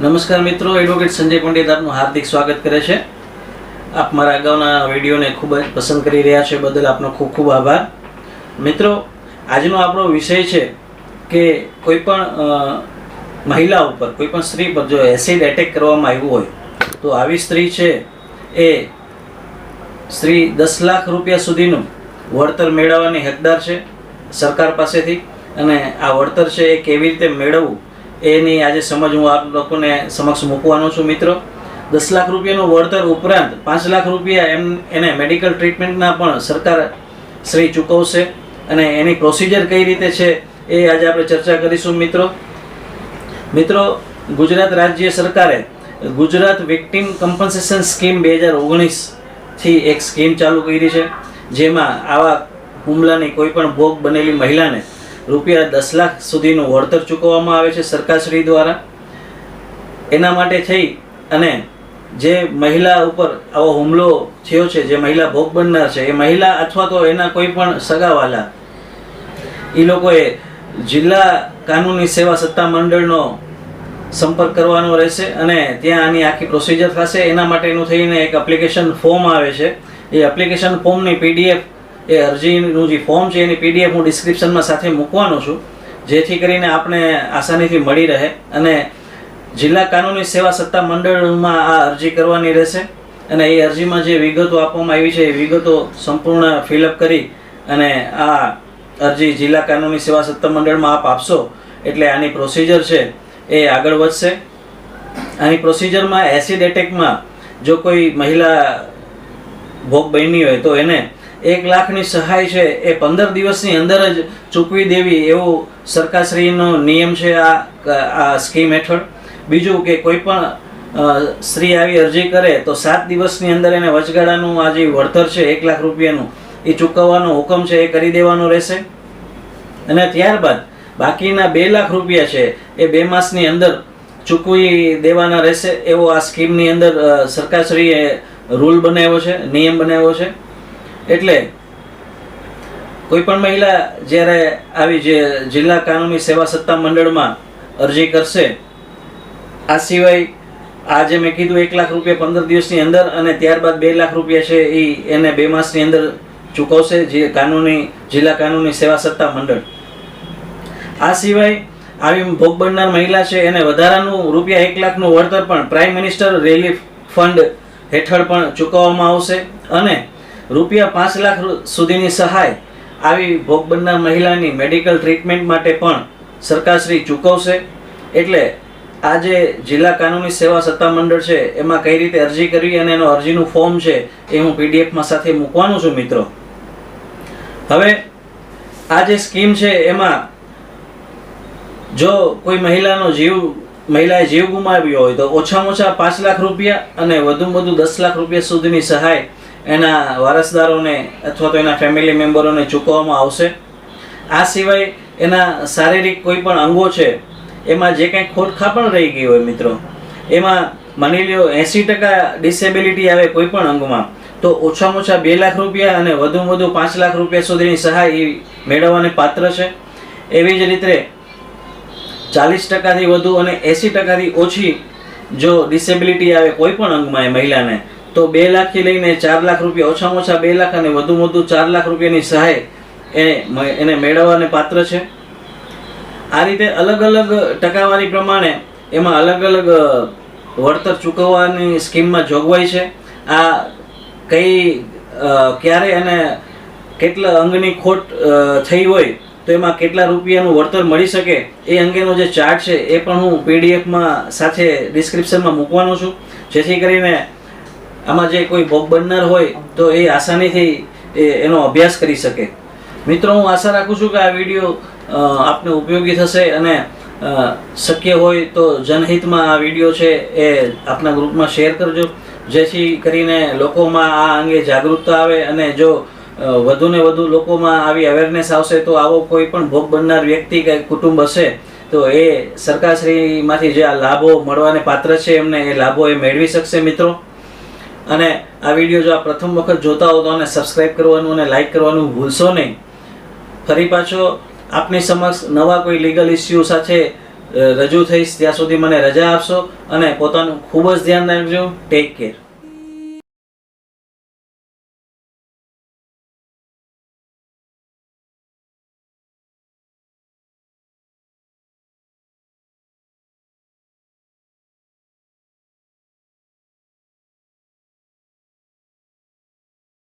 નમસ્કાર મિત્રો એડવોકેટ સંજય પંડિત આપનું હાર્દિક સ્વાગત કરે છે. આપ મારા અગાઉના વિડીયોને ખૂબ જ પસંદ કરી રહ્યા છે, બદલ આપનો ખૂબ ખૂબ આભાર. મિત્રો, આજનો આપણો વિષય છે કે કોઈ પણ મહિલા ઉપર, કોઈ પણ સ્ત્રી પર જો એસિડ એટેક કરવામાં આવ્યું હોય, તો આવી સ્ત્રી છે એ સ્ત્રી દસ લાખ રૂપિયા સુધીનું વળતર મેળવવાની હકદાર છે સરકાર પાસેથી. અને આ વળતર છે એ કેવી રીતે મેળવવું એની આજે સમજ હું આપ લોકોને સમક્ષ મૂકવાનો છું, મિત્રો. દસ લાખ રૂપિયાનું વળતર ઉપરાંત પાંચ લાખ રૂપિયા એમ એને મેડિકલ ટ્રીટમેન્ટના પણ સરકાર શ્રી ચૂકવશે અને એની પ્રોસિજર કઈ રીતે છે એ આજે આપણે ચર્ચા કરીશું, મિત્રો. મિત્રો, ગુજરાત રાજ્ય સરકારે ગુજરાત વિક્ટિમ કમ્પન્સેશન સ્કીમ બે હજાર ઓગણીસથી એક સ્કીમ ચાલુ કરી છે, જેમાં આવા હુમલાની કોઈ પણ ભોગ બનેલી મહિલાને રૂપિયા દસ લાખ સુધીનું વળતર ચૂકવવામાં આવે છે સરકારશ્રી દ્વારા. એના માટે થઈ અને જે મહિલા ઉપર આવો હુમલો થયો છે, જે મહિલા ભોગ બનનાર છે, એ મહિલા અથવા તો એના કોઈ પણ સગાવાલા એ લોકોએ જિલ્લા કાનૂની સેવા સત્તા મંડળનો સંપર્ક કરવાનો રહેશે અને ત્યાં આની આખી પ્રોસિજર થશે. એના માટેનું થઈને એક એપ્લિકેશન ફોર્મ આવે છે. એ એપ્લિકેશન ફોર્મની પીડીએફ એ અરજીનું જે ફોર્મ છે એની પીડીએફ હું ડિસ્ક્રિપ્શનમાં સાથે મૂકવાનો છું, જેથી કરીને આપણે આસાનીથી મળી રહે અને જિલ્લા કાનૂની સેવા સત્તા મંડળમાં આ અરજી કરવાની રહેશે અને એ અરજીમાં જે વિગતો આપવામાં આવી છે એ વિગતો સંપૂર્ણ ફિલઅપ કરી અને આ અરજી જિલ્લા કાનૂની સેવા સત્તા મંડળમાં આપ આપશો એટલે આની પ્રોસિજર છે એ આગળ વધશે. આની પ્રોસિજરમાં એસિડ એટેકમાં જો કોઈ મહિલા ભોગ બની હોય તો એને એક લાખની સહાય છે એ પંદર દિવસની અંદર જ ચૂકવી દેવી એવું સરકારશ્રીનો નિયમ છે આ આ સ્કીમ હેઠળ. બીજું કે કોઈ પણ સ્ત્રી આવી અરજી કરે તો સાત દિવસની અંદર એને વચગાળાનું આ જે વળતર છે, એક લાખ રૂપિયાનું, એ ચૂકવવાનો હુકમ છે એ કરી દેવાનો રહેશે. અને ત્યારબાદ બાકીના બે લાખ રૂપિયા છે એ બે માસની અંદર ચૂકવી દેવાના રહેશે એવો આ સ્કીમની અંદર સરકારશ્રીએ રૂલ બનાવ્યો છે, નિયમ બનાવ્યો છે. એટલે કોઈ પણ મહિલા જ્યારે આવી જે જિલ્લા કાનૂની સેવા સત્તા મંડળમાં અરજી કરશે, આ સિવાય આ જે મેં કીધું એક લાખ રૂપિયા પંદર દિવસની અંદર અને ત્યારબાદ બે લાખ રૂપિયા છે એ એને બે માસની અંદર ચૂકવશે જે કાનૂની, જિલ્લા કાનૂની સેવા સત્તા મંડળ. આ સિવાય આવી ભોગ બનનાર મહિલા છે એને વધારાનું રૂપિયા એક લાખનું વળતર પણ પ્રાઇમ મિનિસ્ટર રિલીફ ફંડ હેઠળ પણ ચૂકવવામાં આવશે અને રૂપિયા પાંચ લાખ સુધીની સહાય આવી ભોગ બનનાર મહિલાની મેડિકલ ટ્રીટમેન્ટ માટે પણ સરકારશ્રી ચૂકવશે. એટલે આ જે જિલ્લા કાનૂની સેવા સત્તા મંડળ છે, એમાં કઈ રીતે અરજી કરવી અને એનો અરજીનું ફોર્મ છે, એ હું પીડીએફમાં સાથે મૂકવાનું છું મિત્રો. હવે, આ જે સ્કીમ છે, એમાં જો કોઈ મહિલાનો જીવ, મહિલાએ જીવ ગુમાવ્યો હોય તો ઓછામાં ઓછા પાંચ લાખ રૂપિયા અને વધુમાં વધુ દસ લાખ રૂપિયા સુધીની સહાય એના વારસદારોને અથવા તો એના ફેમિલી મેમ્બરોને ચૂકવવામાં આવશે. આ સિવાય એના શારીરિક કોઈ પણ અંગો છે, એમાં જે કંઈ ખોટખા પણ રહી ગઈ હોય મિત્રો. એમાં માની લ્યો એંસી ટકા ડિસેબિલિટી આવે કોઈ પણ અંગમાં, તો ઓછામાં ઓછા બે લાખ રૂપિયા અને વધુમાં વધુ પાંચ લાખ રૂપિયા સુધીની સહાય એ મેળવવાને પાત્ર છે. એવી જ રીતે ચાલીસ ટકાથી વધુ અને એંસી ટકાથી ઓછી જો ડિસેબિલિટી આવે કોઈ પણ અંગમાં એ મહિલાને તો બે લાખથી લઈને ચાર લાખ રૂપિયા ઓછામાં ઓછા બે લાખ અને વધુ વધુ ચાર લાખ રૂપિયાની સહાય એ મ- એને મેળવવાને પાત્ર છે. આ રીતે અલગ અલગ ટકાવારી પ્રમાણે એમાં અલગ અલગ વળતર ચૂકવવાની સ્કીમમાં જોગવાઈ છે. આ કઈ ક્યારે અને કેટલા અંગની ખોટ થઈ હોય તો એમાં કેટલા રૂપિયાનું વળતર મળી શકે એ અંગેનો જે ચાર્ટ છે એ પણ હું પીડીએફમાં સાથે ડિસ્ક્રિપ્શનમાં મૂકવાનો છું. જેથી કરીને આમાં જે કોઈ ભોગ બનનાર હોય તો એ આસાનીથી એનો અભ્યાસ કરી શકે. મિત્રો, હું આશા રાખું છું કે આ વીડિયો આપને ઉપયોગી થશે અને શક્ય હોય તો જનહિતમાં આ વીડિયો છે એ આપના ગ્રુપમાં શેર કરજો. જેથી કરીને લોકોમાં આ અંગે જાગૃતતા આવે અને જો વધુને વધુ લોકોમાં આવી અવેરનેસ આવશે તો આવો કોઈ પણ ભોગ બનનાર વ્યક્તિ કે કુટુંબ હશે, તો એ સરકારશ્રીમાંથી જે આ લાભો મળવાને પાત્ર છે એમને એ લાભો એ મેળવી શકશે મિત્રો. અને આ વીડિયો જો આ પ્રથમ વખત જોતા હો તો અને સબસ્ક્રાઈબ કરવાનું અને લાઈક કરવાનું ભૂલશો નહીં. ફરી પાછો આપની સમક્ષ નવા કોઈ લીગલ ઇસ્યુ સાથે રજૂ થઈશ, ત્યાં સુધી મને રજા આપશો અને પોતાનું ખૂબ જ ધ્યાન રાખજો. Take care